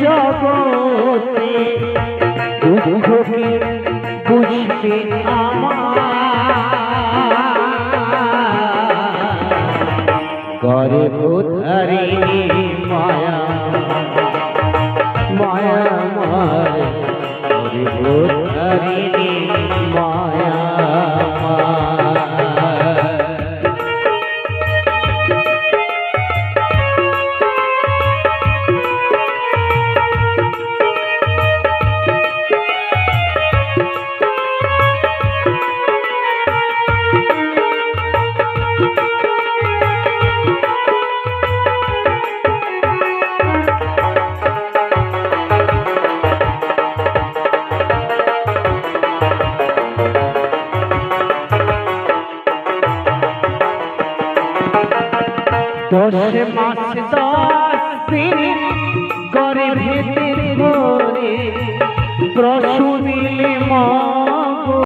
জগতে দুঃখকে বুঝবে আমার। করে ভূত দশ মাস দশ দিন করে প্রসূতি মা